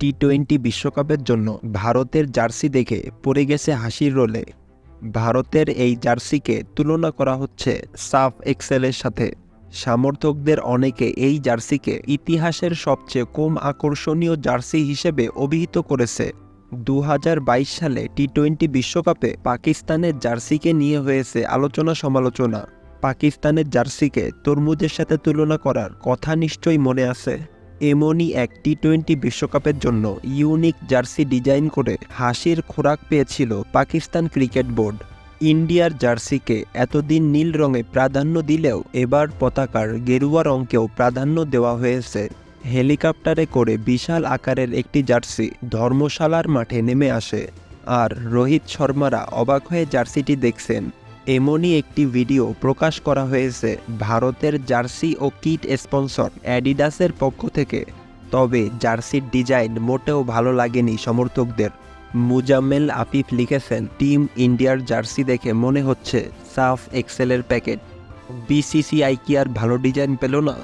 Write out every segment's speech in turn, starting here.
T twenty বিশ্বকাপের জন্য ভারতের জার্সি দেখে পড়ে গেছে হাসির রোলে। ভারতের এই জার্সিকে তুলনা করা হচ্ছে সাফ এক্সেলের সাথে। সমর্থকদের অনেকে এই জার্সিকে ইতিহাসের সবচেয়ে কম আকর্ষণীয় জার্সি হিসেবে অভিহিত করেছে। দু হাজার বাইশ সালে টি টোয়েন্টি বিশ্বকাপে পাকিস্তানের জার্সিকে নিয়ে হয়েছে আলোচনা সমালোচনা। পাকিস্তানের জার্সিকে তরমুজের সাথে তুলনা করার কথা নিশ্চয়ই মনে আছে। এমনই এক টি টোয়েন্টি বিশ্বকাপের জন্য ইউনিক জার্সি ডিজাইন করে হাসির খোরাক পেয়েছিল পাকিস্তান ক্রিকেট বোর্ড। ইন্ডিয়ার জার্সিকে এতদিন নীল রঙে প্রাধান্য দিলেও এবার পতাকার গেরুয়া রঙকেও প্রাধান্য দেওয়া হয়েছে। হেলিকপ্টারে করে বিশাল আকারের একটি জার্সি ধর্মশালার মাঠে নেমে আসে। আর রোহিত শর্মারা অবাক হয়ে জার্সিটি দেখছেন। এমনই একটি ভিডিও প্রকাশ করা হয়েছে ভারতের জার্সি ও কিট স্পন্সর অ্যাডিডাসের পক্ষ থেকে। তবে জার্সির ডিজাইন মোটেও ভালো লাগেনি সমর্থকদের। মুজাম্মেল আফিফ লিখেছেন, টিম ইন্ডিয়ার জার্সি দেখে মনে হচ্ছে সাফ এক্সেলের প্যাকেট। বিসিসিআই কি আর ভালো ডিজাইন পেল না?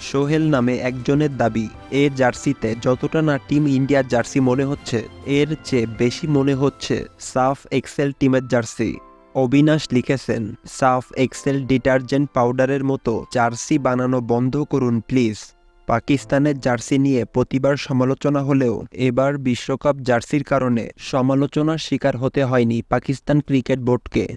সোহেল নামে একজনের দাবি, এ জার্সিতে যতটা না টিম ইন্ডিয়ার জার্সি মনে হচ্ছে, এর চেয়ে বেশি মনে হচ্ছে সাফ এক্সেল টিমের জার্সি। অবিনাশ লিখেছেন, সাফ এক্সেল ডিটারজেন্ট পাউডারের মতো জার্সি বানানো বন্ধ করুন, প্লিজ। পাকিস্তানের জার্সি নিয়ে প্রতিবার সমালোচনা হলেও এবার বিশ্বকাপ জার্সির কারণে সমালোচনার শিকার হতে হয়নি পাকিস্তান ক্রিকেট বোর্ডকে।